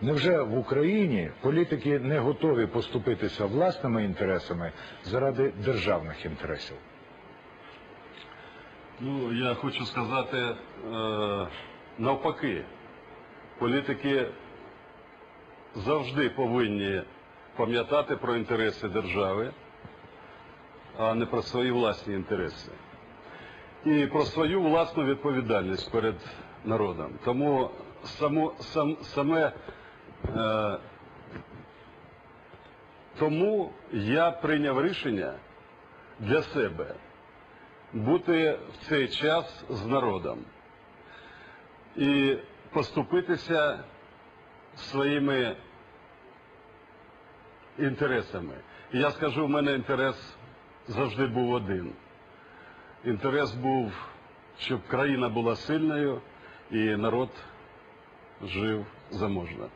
Невже в Україні політики не готові поступитися власними інтересами заради державних інтересів? Ну, я хочу сказати е, навпаки, політики завжди повинні пам'ятати про інтереси держави, а не про свої власні інтереси. І про свою власну відповідальність перед народом. Тому само, сам, саме тому я прийняв рішення для себе бути в цей час з народом і поступитися своїми інтересами. Я скажу, в мене інтерес завжди був один. Інтерес був, щоб країна була сильною і народ жив заможно.